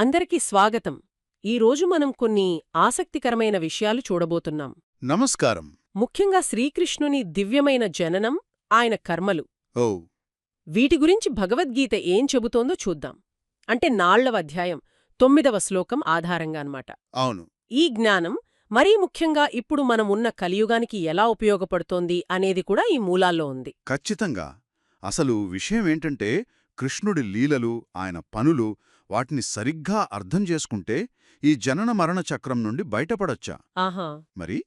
అందరికీ స్వాగతం. ఈరోజు మనం కొన్ని ఆసక్తికరమైన విషయాలు చూడబోతున్నాం. నమస్కారం. ముఖ్యంగా శ్రీకృష్ణుని దివ్యమైన జననం ఆయన కర్మలు. ఓ. వీటి గురించి భగవద్గీత ఏం చెబుతోందో చూద్దాం. అంటే నాళ్ళవ అధ్యాయం తొమ్మిదవ శ్లోకం ఆధారంగా అన్నమాట. అవును. ఈ జ్ఞానం మరీ ముఖ్యంగా ఇప్పుడు మనం ఉన్న కలియుగానికి ఎలా ఉపయోగపడుతోంది అనేది కూడా ఈ మూలాల్లో ఉంది. ఖచ్చితంగా. అసలు విషయమేంటంటే కృష్ణుడి లీలలు ఆయన పనులు వాటిని సరిగ్గా అర్థం చేసుకుంటే ఈ జనన మరణ చక్రం నుండి బయటపడొచ్చా? ఆహా. మరి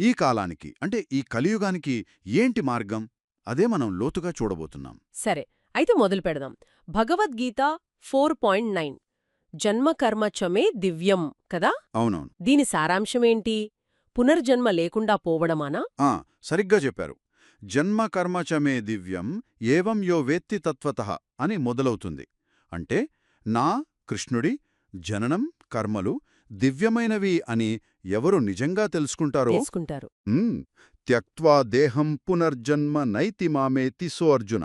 ఈ కాలానికి అంటే ఈ కలియుగానికి ఏంటి మార్గం? అదే మనం లోతుగా చూడబోతున్నాం. సరే అయితే మొదలు పెడదాం. Bhagavad Gita four point nine. జన్మకర్మ చమే దివ్యం కదా? అవునవును. దీని సారాంశమేంటి పునర్జన్మ లేకుండా పోవడమానా? ఆ సరిగ్గా చెప్పారు. జన్మ కర్మ చమే దివ్యం ఏవం యో వేత్తి తత్వత అని మొదలవుతుంది. అంటే నా కృష్ణుడి జననం కర్మలు దివ్యమైనవి అని ఎవరు నిజంగా తెలుసుకుంటారో? త్యక్వా దేహం పునర్జన్మ నైతి మామేతి సో అర్జున.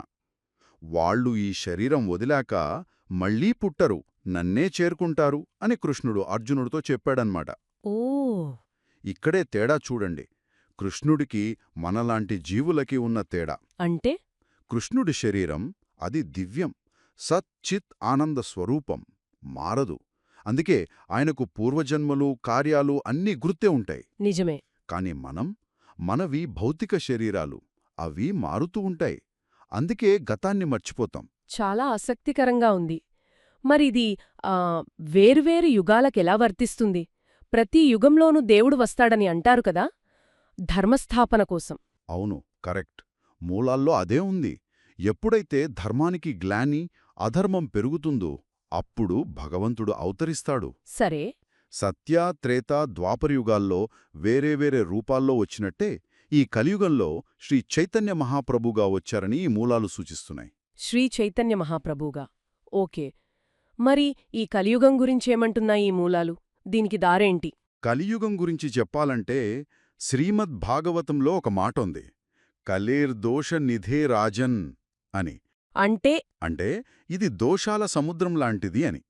వాళ్ళు ఈ శరీరం వదిలాక మళ్ళీ పుట్టరు నన్నే చేరుకుంటారు అని కృష్ణుడు అర్జునుడితో చెప్పాడన్మాట ఓ! ఇక్కడే తేడా చూడండి. కృష్ణుడికి మనలాంటి జీవులకి ఉన్న తేడా. అంటే? కృష్ణుడి శరీరం అది దివ్యం. సత్ చిత్ ఆనంద స్వరూపం మారదు. అందుకే ఆయనకు పూర్వజన్మలు కార్యాలు అన్నీ గుర్తే ఉంటాయి. నిజమే. కాని మనం మనవి భౌతిక శరీరాలు అవి మారుతూ ఉంటాయి. అందుకే గతాన్ని మర్చిపోతాం. చాలా ఆసక్తికరంగా ఉంది. మరిది వేరువేరు యుగాలకెలా వర్తిస్తుంది? ప్రతి యుగంలోనూ దేవుడు వస్తాడని అంటారు కదా? ధర్మస్థాపన కోసం. అవును కరెక్ట్. మూలాల్లో అదే ఉంది. ఎప్పుడైతే ధర్మానికి గ్లాని అధర్మం పెరుగుతుందో అప్పుడు భగవంతుడు అవతరిస్తాడు. సరే. సత్య త్రేత ద్వాపరయుగాల్లో వేరే వేరే రూపాల్లో వచ్చినట్టే ఈ కలియుగంలో శ్రీ చైతన్య మహాప్రభుగా వచ్చారని ఈ మూలాలు సూచిస్తున్నాయి. శ్రీ చైతన్య మహాప్రభుగా ఓకే. మరి ఈ కలియుగం గురించేమంటున్నాయి ఈ మూలాలు? దీనికి దారేంటి? కలియుగం గురించి చెప్పాలంటే శ్రీమద్ భాగవతంలో ఒక మాట ఉంది కలేర్ దోష నిధే రాజన్ అని. అంటే? అంటే ఇది దోషాల సముద్రం లాంటిది అని.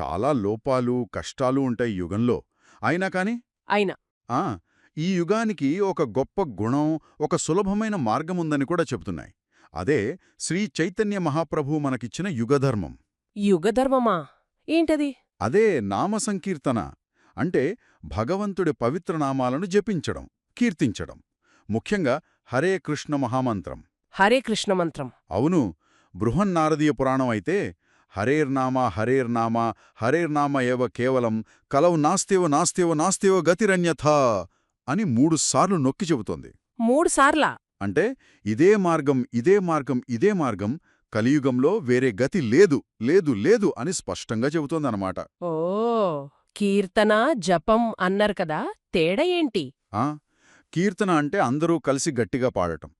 చాలా లోపాలు కష్టాలు ఉంటాయి యుగంలో. అయినా కాని అయినా. ఆ ఈ యుగానికి ఒక గొప్ప గుణం ఒక సులభమైన మార్గముందని కూడా చెబుతున్నాయి. అదే శ్రీ చైతన్య మహాప్రభు మనకిచ్చిన యుగధర్మం. యుగధర్మమా? ఏంటది? అదే నామ సంకీర్తన. అంటే భగవంతుడి పవిత్ర నామాలను జపించడం కీర్తించడం. ముఖ్యంగా హరే కృష్ణ మహామంత్రం. హరే కృష్ణ మంత్రం. అవును బృహన్నారదీయ పురాణం అయితే హరేర్నామ హరేర్నామ హరేర్నామ ఏవ కేవలం కలవు నాస్తేవ నాస్తేవ నాస్తేవ గతిరన్యథా అని మూడుసార్లు నొక్కి చెబుతోంది. మూడు సార్లా? అంటే ఇదే మార్గం ఇదే మార్గం ఇదే మార్గం కలియుగంలో వేరే గతి లేదు లేదు లేదు అని స్పష్టంగా చెబుతోందనమాట ఓ కీర్తన జపం అన్నారు కదా తేడా ఏంటి? ఆ కీర్తన అంటే అందరూ కలిసి గట్టిగా పాడటం.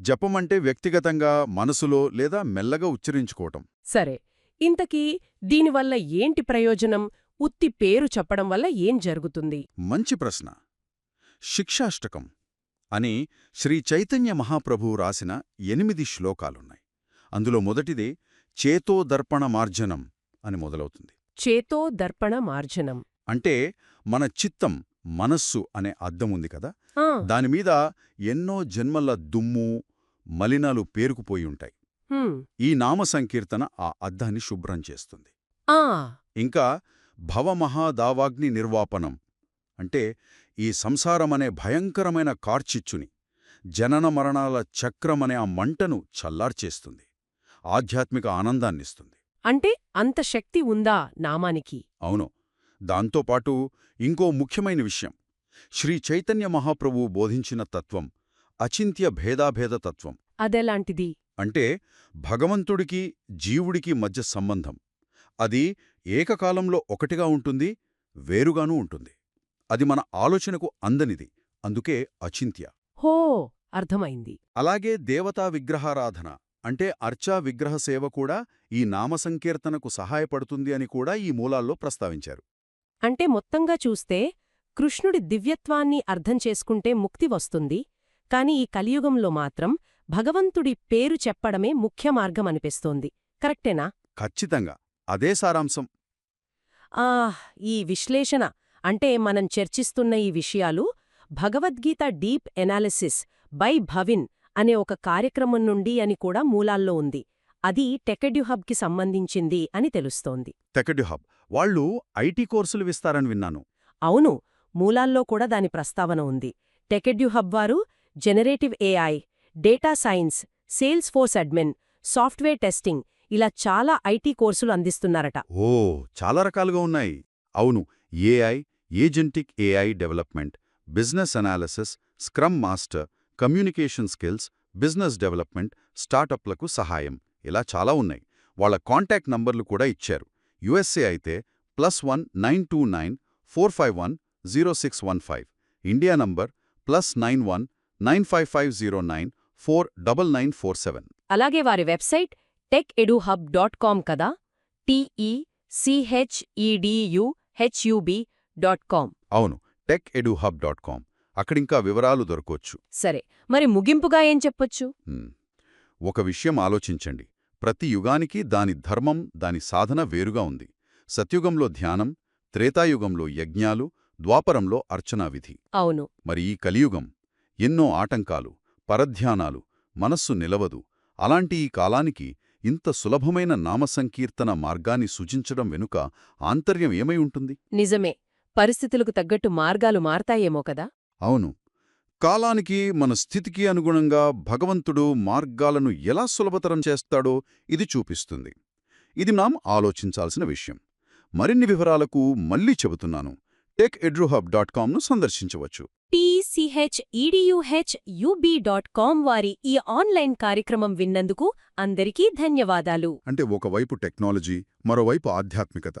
జపం అంటే వ్యక్తిగతంగా మనసులో లేదా మెల్లగా ఉచ్చరించుకోవటం. సరే ఇంతకీ దీనివల్ల ఏంటి ప్రయోజనం? ఉత్తి పేరు చెప్పడం వల్ల ఏం జరుగుతుంది? మంచి ప్రశ్న. శిక్షాష్టకం అని శ్రీ చైతన్య మహాప్రభువు రాసిన ఎనిమిది శ్లోకాలున్నాయి. అందులో మొదటిదే చేతో దర్పణ మార్జనం అని మొదలవుతుంది. చేతో దర్పణ మార్జనం. అంటే మన చిత్తం మనస్సు అనే అద్దం ఉంది కదా? దానిమీద ఎన్నో జన్మల దుమ్ము మలినాలు పేరుకుపోయి ఉంటాయి. ఈ నామ సంకీర్తన ఆ అద్దాన్ని శుభ్రం చేస్తుంది. ఇంకా భవమహాదావాగ్ని నిర్వాపనం అంటే ఈ సంసారమనే భయంకరమైన కార్చిచ్చుని జనన మరణాల చక్రమనే ఆ మంటను చల్లార్చేస్తుంది. ఆధ్యాత్మిక ఆనందాన్నిస్తుంది. అంటే అంత శక్తి ఉందా నామానికి? అవును. దాంతోపాటు ఇంకో ముఖ్యమైన విషయం. శ్రీ చైతన్య మహాప్రభువు బోధించిన తత్వం అచింత్య భేదాభేద తత్వం. అదెలాంటిది? అంటే భగవంతుడికి జీవుడికి మధ్య సంబంధం. అది ఏకకాలంలో ఒకటిగా ఉంటుంది వేరుగానూ ఉంటుంది. అది మన ఆలోచనకు అందనిది. అందుకే అచింత్య. హో! అర్థమైంది. అలాగే దేవతా విగ్రహారాధన అంటే అర్చా విగ్రహ సేవ కూడా ఈ నామ సంకీర్తనకు సహాయపడుతుంది అని కూడా ఈ మూలాల్లో ప్రస్తావించారు. అంటే మొత్తంగా చూస్తే కృష్ణుడి దివ్యత్వాన్ని అర్థం చేసుకుంటే ముక్తి వస్తుంది కాని ఈ కలియుగంలో మాత్రం భగవంతుడి పేరు చెప్పడమే ముఖ్య మార్గమనిపిస్తోంది. కరెక్టేనా? ఖచ్చితంగా. అదే సారాంశం. ఆ ఈ విశ్లేషణ అంటే మనం చర్చిస్తున్న ఈ విషయాలు Bhagavad Gita deep analysis by Bhavin అనే ఒక కార్యక్రమం నుండి అని కూడా మూలాల్లో ఉంది. అది టెకెడ్యుహబ్కి సంబంధించింది అని తెలుస్తోంది. తెకడ్యు హబ్. వాళ్ళు ఐటీ కోర్సులు ఇస్తారని విన్నాను. అవును మూలాల్లో కూడా దాని ప్రస్తావన ఉంది. టెకెడ్యుహబ్ వారు generative AI data science Salesforce admin software testing ఇలా చాలా ఐటీ కోర్సులు అందిస్తున్నారట. ఓ చాలా రకాలుగా ఉన్నాయి. అవును AI agentic AI development business analysis scrum master communication skills business development స్టార్టప్లకు సహాయం. ఇలా చాలా ఉన్నాయి. వాళ్ళ కాంటాక్ట్ నంబర్లు కూడా ఇచ్చారు. యుఎస్ఏ అయితే plus one nine two nine four five one zero six one five. India number plus nine one nine five five zero nine four double nine four seven. అలాగే వారి వెబ్సైట్ టెక్ ఎడుహబ్ డాట్ కామ్ కదా టీఈసిహెచ్ఈడియుహెచ్యుబి dot com అవును tech ఎడుహబ్ dot com అక్కడింకా వివరాలు దొరకొచ్చు. సరే మరి ముగింపుగా ఏం చెప్పొచ్చు. ఒక విషయం ఆలోచించండి. ప్రతి యుగానికి దాని ధర్మం దాని సాధన వేరుగా ఉంది. సత్యుగంలో ధ్యానం త్రేతాయుగంలో యజ్ఞాలు ద్వాపరంలో అర్చనా విధి. అవును. మరి ఈ కలియుగం ఎన్నో ఆటంకాలు పరధ్యానాలు మనస్సు నిలవదు. అలాంటి ఈ కాలానికి ఇంత సులభమైన నామసంకీర్తన మార్గాన్ని సూచించడం వెనుక ఆంతర్యం ఏమై ఉంటుంది? నిజమే. పరిస్థితులకు తగ్గట్టు మార్గాలు మారతాయేమో కదా? అవును. కాలానికి మన స్థితికి అనుగుణంగా భగవంతుడు మార్గాలను ఎలా సులభతరం చేస్తాడో ఇది చూపిస్తుంది. ఇది మనం ఆలోచించాల్సిన విషయం. మరిన్ని వివరాలకు మళ్ళీ చెబుతున్నాను. టెక్ ఎడ్రుహబ్ డాట్ కామ్ను సందర్శించవచ్చు. వారి ఈ ఆన్లైన్ కార్యక్రమం విన్నందుకు అందరికీ ధన్యవాదాలు. అంటే ఒకవైపు టెక్నాలజీ మరోవైపు ఆధ్యాత్మికత.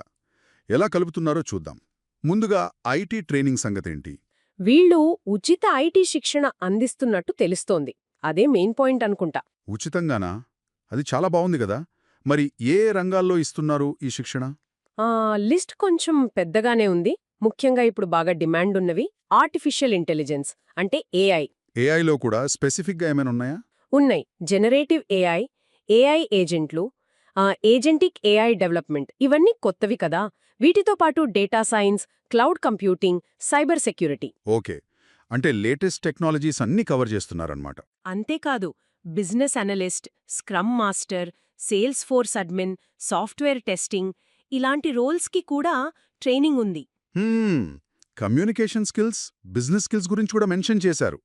ఎలా కలుపుతున్నారో చూద్దాం. ముందుగా ఐటీ ట్రైనింగ్ సంగతేంటి? వీళ్ళు ఉచిత ఐటీ శిక్షణ అందిస్తున్నట్టు తెలుస్తోంది. అదే మెయిన్ పాయింట్ అనుకుంటా. ఉచితంగానా? అది చాలా బావుంది కదా. మరి ఏ రంగాల్లో ఇస్తున్నారు ఈ శిక్షణ? ఆ లిస్ట్ కొంచెం పెద్దగానే ఉంది. ముఖ్యంగా ఇప్పుడు బాగా డిమాండ్ ఉన్నవి ఆర్టిఫిషియల్ ఇంటెలిజెన్స్ అంటే ఏఐ ఏఐలో కూడా స్పెసిఫిక్గా ఏమైనా ఉన్నాయా? ఉన్నాయి. జనరేటివ్ ఏఐ ఏఐ ఏజెంట్లు ఆ, ఏజెంటిక్ ఏఐ డెవలప్మెంట్ ఇవన్నీ కొత్తవి కదా. వీటితో పాటు data science cloud computing cyber security. Okay. అంటే లేటెస్ట్ టెక్నాలజీస్ అన్నీ కవర్ చేస్తున్నారన్నమాట. అంతేకాదు business analyst scrum master Salesforce admin software testing ఇలాంటి రోల్స్కి కూడా ట్రైనింగ్ ఉంది. హ్మ్, కమ్యూనికేషన్ స్కిల్స్ బిజినెస్ స్కిల్స్ గురించి కూడా మెన్షన్ చేశారు.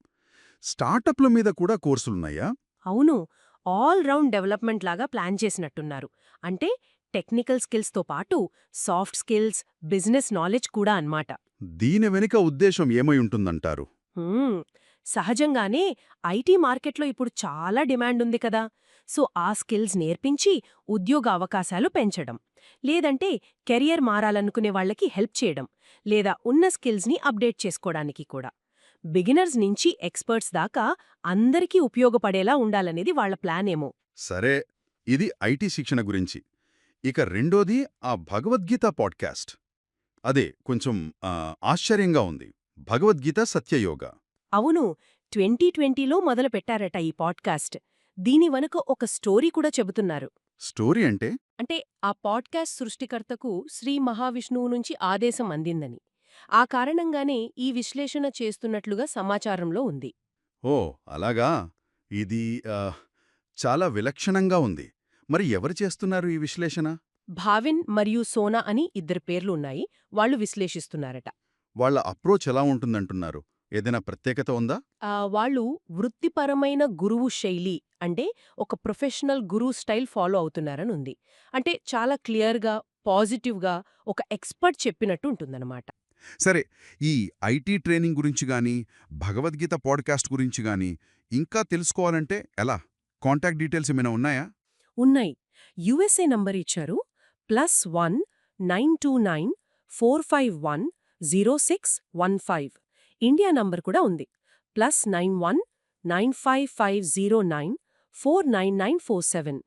స్టార్టప్ల మీద కూడా కోర్సులున్నాయా? అవును. ఆల్ రౌండ్ డెవలప్మెంట్ లాగా ప్లాన్ చేసినట్టున్నారు. అంటే టెక్నికల్ స్కిల్స్తో పాటు సాఫ్ట్ స్కిల్స్ బిజినెస్ నాలెడ్జ్ కూడా అన్నమాట. దీని వెనుక ఉద్దేశం ఏమై ఉంటుందంటారు? హ్మ్, సహజంగానే ఐటీ మార్కెట్లో ఇప్పుడు చాలా డిమాండ్ ఉంది కదా. సో ఆ స్కిల్స్ నేర్పించి ఉద్యోగ అవకాశాలు పెంచడం. లేదంటే కెరియర్ మారాలనుకునే వాళ్ళకి హెల్ప్ చేయడం. లేదా ఉన్న స్కిల్స్ని అప్డేట్ చేసుకోవడానికి కూడా. బిగినర్స్ నుంచి ఎక్స్పర్ట్స్ దాకా అందరికీ ఉపయోగపడేలా ఉండాలనేది వాళ్ళ ప్లాన్ ఏమో సరే ఇది ఐటీ శిక్షణ గురించి. ఇక రెండోది ఆ భగవద్గీత పాడ్కాస్ట్. అదే కొంచెం ఆశ్చర్యంగా ఉంది. భగవద్గీత సత్యయోగ. అవును. ట్వంటీ ట్వంటీలో మొదలు పెట్టారట ఈ పాడ్కాస్ట్. దీని వెనుక ఒక స్టోరీ కూడా చెబుతున్నారు. స్టోరీ అంటే? అంటే ఆ పాడ్కాస్ట్ సృష్టికర్తకు శ్రీ మహావిష్ణువు నుంచి ఆదేశం అందిందని. ఆ కారణంగానే ఈ విశ్లేషణ చేస్తున్నట్లుగా సమాచారంలో ఉంది. ఓ అలాగా? ఇది చాలా విలక్షణంగా ఉంది. మరి ఎవరు చేస్తున్నారు ఈ విశ్లేషణ? భావిన్ మరియు సోనా అని ఇద్దరు పేర్లు ఉన్నాయి. వాళ్ళు విశ్లేషిస్తున్నారట. వాళ్ళ అప్రోచ్ ఎలా ఉంటుందంటున్నారు? ఏదైనా ప్రత్యేకత ఉందా? వాళ్ళు వృత్తిపరమైన గురువు శైలి అంటే ఒక ప్రొఫెషనల్ గురువు స్టైల్ ఫాలో అవుతున్నారని ఉంది. అంటే చాలా క్లియర్గా పాజిటివ్గా ఒక ఎక్స్పర్ట్ చెప్పినట్టు ఉంటుందన్నమాట. సరే ఈ ఐటీ ట్రైనింగ్ గురించి గాని భగవద్గీత పాడ్కాస్ట్ గురించి గాని ఇంకా తెలుసుకోవాలంటే ఎలా? కాంటాక్ట్ డీటెయిల్స్ ఏమైనా ఉన్నాయా? ఉన్నాయి. యుఎస్ఏ నంబర్ ఇచ్చారు. Plus one nine two nine four five one zero six one five. India number కూడా ఉంది. Plus nine one nine five five zero nine four nine nine four seven.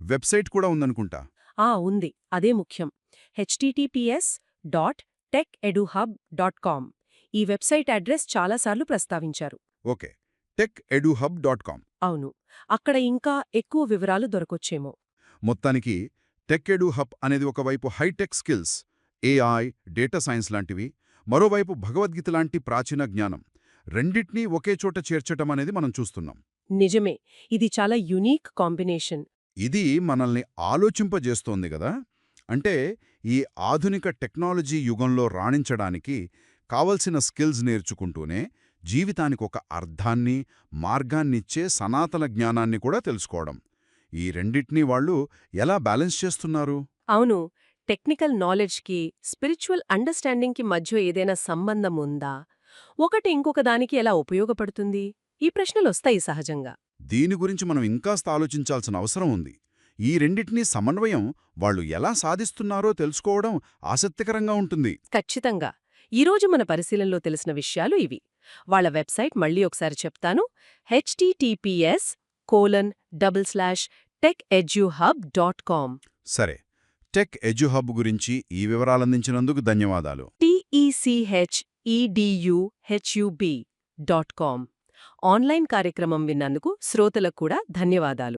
Website కూడా ఉందనుకుంటా? ఆ ఉంది. అదే ముఖ్యం. HTTPS dot tech eduhub dot com. ఈ website address చాలాసార్లు ప్రస్తావించారు. Okay. Tech eduhub dot com. అవును. అక్కడ ఇంకా ఎక్కువ వివరాలు దొరకొచ్చేమో. మొత్తానికి టెక్ ఎడు హబ్ అనేది ఒకవైపు hi tech skills AI data science లాంటివి మరోవైపు భగవద్గీత లాంటి ప్రాచీన జ్ఞానం. రెండిట్నీ ఒకే చోట చేర్చటం అనేది మనం చూస్తున్నాం. నిజమే ఇది చాలా యునీక్ కాంబినేషన్. ఇది మనల్ని ఆలోచింపజేస్తోంది గదా అంటే ఈ ఆధునిక టెక్నాలజీ యుగంలో రాణించడానికి కావలసిన స్కిల్స్ నేర్చుకుంటూనే జీవితానికి ఒక అర్థాన్ని మార్గాన్నిచ్చే సనాతన జ్ఞానాన్ని కూడా తెలుసుకోవడం. ఈ రెండిటినీ వాళ్ళు ఎలా బ్యాలెన్స్ చేస్తున్నారు? అవును. టెక్నికల్ నాలెడ్జ్కి స్పిరిచువల్ అండర్స్టాండింగ్కి మధ్య ఏదైనా సంబంధం ఉందా? ఒకటి ఇంకొక దానికి ఎలా ఉపయోగపడుతుంది? ఈ ప్రశ్నలొస్తాయి సహజంగా. దీని గురించి మనం ఇంకాస్త ఆలోచించాల్సిన అవసరం ఉంది. ఈ రెండిటినీ సమన్వయం వాళ్ళు ఎలా సాధిస్తున్నారో తెలుసుకోవడం ఆసక్తికరంగా ఉంటుంది. ఖచ్చితంగా. ఈరోజు మన పరిశీలనలో తెలిసిన విషయాలు ఇవి. వాళ్ళ వెబ్సైట్ మళ్ళీ ఒకసారి చెప్తాను. HTTPS colon double slash tech eduhub dot com. సరే. టెక్ ఎడ్యుహబ్ గురించి ఈ వివరాలందించినందుకు ధన్యవాదాలు. టిఈసిహెచ్ఈడియుహెచ్యుబి డాట్ కామ్. ఆన్లైన్ కార్యక్రమం విన్నందుకు శ్రోతలకు కూడా ధన్యవాదాలు.